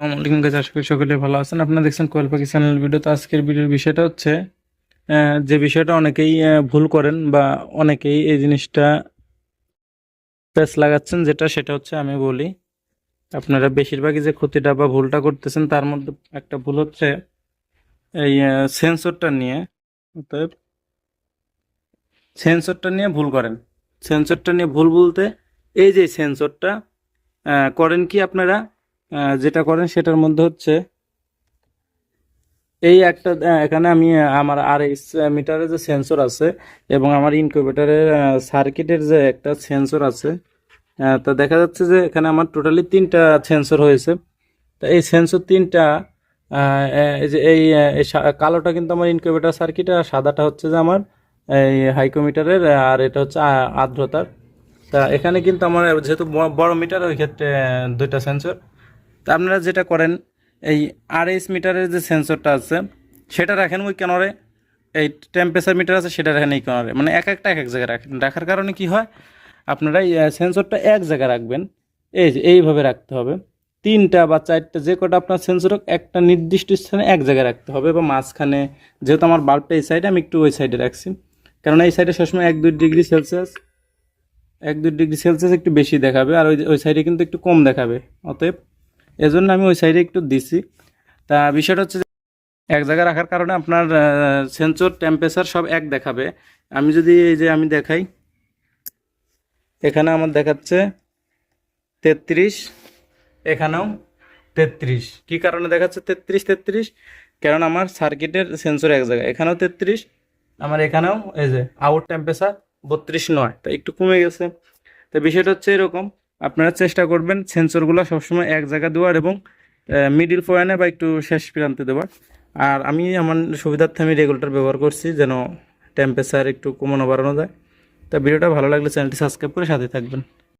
আসসালামাইকুম গাছ আশা করি সকলে ভালো আছেন। আপনারা দেখছেন কোয়েল পাখি চ্যানেল ভিডিও তো আজকের ভিডিওর বিষয়টা হচ্ছে যে বিষয়টা অনেকেই ভুল করেন বা অনেকেই এই জিনিসটা প্যাচ লাগাচ্ছেন যেটা, সেটা হচ্ছে আমি বলি, আপনারা বেশিরভাগই যে ক্ষতিটা বা ভুলটা করতেছেন, তার মধ্যে একটা ভুল হচ্ছে এই সেন্সরটা নিয়ে। অতএব সেন্সরটা নিয়ে ভুল করেন। সেন্সরটা নিয়ে ভুল বলতে এই যে সেন্সরটা করেন কি আপনারা? যেটা করেন সেটার মধ্যে হচ্ছে এই একটা এখানে আমি আমার আর মিটারের যে সেন্সর আছে এবং আমার ইনকিউবেটরের সার্কিটের যে একটা সেন্সর আছে তা দেখা যাচ্ছে যে এখানে আমার টোটালি তিনটা সেন্সর হয়েছে। তা এই সেন্সর তিনটা যে এই কালোটা কিন্তু আমার ইনকিউবেটর সার্কিট আর সাদাটা হচ্ছে যে আমার এই হাইকোমিটারের আর এটা হচ্ছে আর্দ্রতার। তা এখানে কিন্তু আমার, যেহেতু বড় মিটার ওই ক্ষেত্রে দুইটা সেন্সর তা আপনারা যেটা করেন, এই আরএস মিটারের যে সেন্সরটা আছে, সেটা রাখেন ওই কেনরে, এই টেম্পারেচার মিটার আছে, সেটা রাখেন এই কেনরে। মানে এক একটা, এক এক জায়গায় রাখেন। রাখার কারণে কি হয়, আপনারা এই সেন্সরটা এক জায়গায় রাখবেন। এই যে, এইভাবে রাখতে হবে। তিনটা বা চারটা যে কটা আপনার সেন্সর হোক, একটা নির্দিষ্ট স্থানে এক জায়গায় রাখতে হবে বা মাঝখানে, যেহেতু আমার বাল্বটা এই সাইডে আমি একটু ওই সাইডে রাখছি। কারণ এই সাইডে সবসময় এক দুই ডিগ্রি সেলসিয়াস, এক দুই ডিগ্রি সেলসিয়াস একটু বেশি দেখাবে, আর ওই ওই সাইডে কিন্তু একটু কম দেখাবে। অতএব এজন্য আমি ওই সাইডে একটু দিছি। তা বিষয়টা হচ্ছে এক জায়গায় রাখার কারণে আপনার সেন্সর টেম্পারেচার সব এক দেখাবে। আমি যদি এই যে আমি দেখাই, এখানে আমার দেখাচ্ছে তেত্রিশ, এখানেও তেত্রিশ। কি কারণে দেখাচ্ছে তেত্রিশ তেত্রিশ? কারণ আমার সার্কিটের সেন্সর এক জায়গায়। এখানেও তেত্রিশ, আমার এখানেও এই যে আউট টেম্পারেচার বত্রিশ নয়। তা একটু কমে গেছে। তো বিষয়টা হচ্ছে এরকম। আপনারা চেষ্টা করবেন সেন্সরগুলো সবসময় এক জায়গা দেওয়ার এবং মিডিল পয়েন্টে বা একটু শেষ প্রান্তে দেওয়ার। আর আমি আমার সুবিধার্থে আমি রেগুলেটর ব্যবহার করছি যেন টেম্পারেচার একটু কমানো বাড়ানো যায়। তা ভিডিওটা ভালো লাগলে চ্যানেলটি সাবস্ক্রাইব করে সাথে থাকবেন।